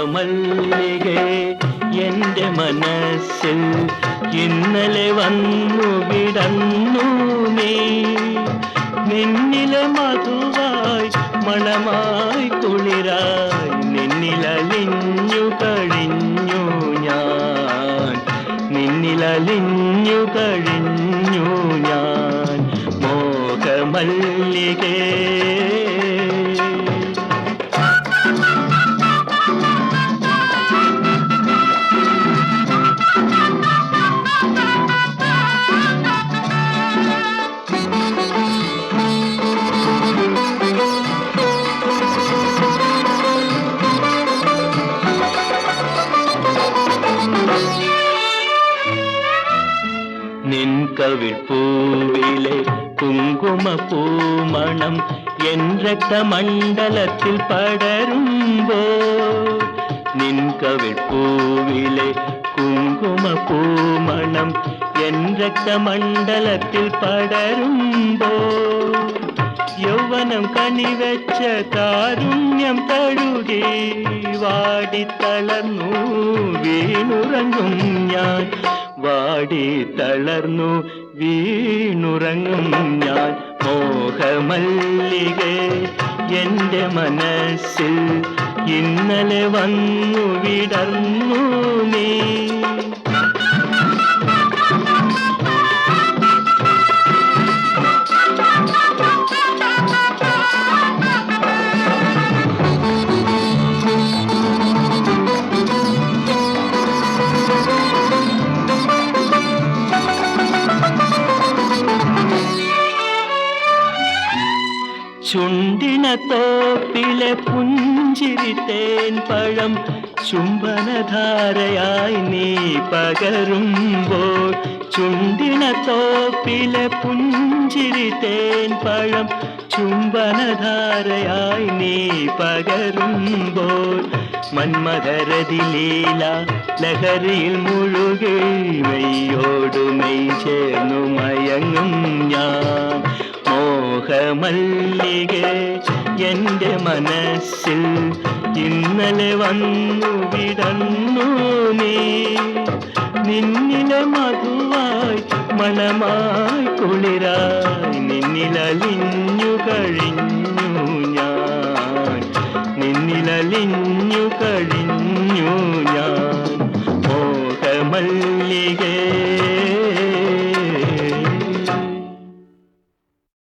മോഹമല്ലികെ എന്റെ മനസ്സിൽ ഇന്നലെ വന്നു വിടന്നു നീ. നിന്നിലെ മധുവായി മണമായി കുളിരായി നിന്നിലലിഞ്ഞു കഴിഞ്ഞു ഞാൻ. നിന്നിലലിഞ്ഞു കഴിഞ്ഞു ഞാൻ. മോഹമല്ലികേ നിൻ കവിൾപ്പൂവിലെ കുങ്കുമപ്പൂമണം എൻ രക്തമണ്ഡലത്തിൽ പടരുമ്പോ നിൻ കവിൾപ്പൂവിലെ കുങ്കുമപ്പൂമണം എൻ രക്തമണ്ഡലത്തിൽ പടരുമ്പോ യൗവനം കണിവെച്ച കാരുണ്യം തഴുകി വാടിത്തളർന്നു വീണുറങ്ങും ഞാൻ വാടി തളർന്നു വീണുറങ്ങും ഞാൻ മോഹമല്ലികെ. എന്റെ മനസ്സിൽ ഇന്നലെ വന്നു വിടർന്നു നീ. ചുണ്ടിന തോപ്പിലെ പുഞ്ചിരി തേൻ പഴം ചുംബനധാരയായി നീ പകരുമ്പോൾ ചുണ്ടിന തോപ്പിലെ പുഞ്ചിരി തേൻ പഴം ചുംബനധാരയായി നീ പകരുമ്പോൾ മന്മഥരതിലീല ലഹരിയിൽ മുഴുകി മെയ്യോടു മെയ് ചേർന്നു മയങ്ങും ഞാൻ. മോഹമല്ലികെ എന്റെ മനസ്സിൽ ഇന്നലെ വന്നു വിടന്നു നീ. നിന്നിലെ മധുവായി മണമായി കുളിരായി നിന്നിലലിഞ്ഞു കഴിഞ്ഞു ഞാൻ. നിന്നിലലിഞ്ഞു കഴിഞ്ഞു ഞാൻ. മോഹമല്ലികെ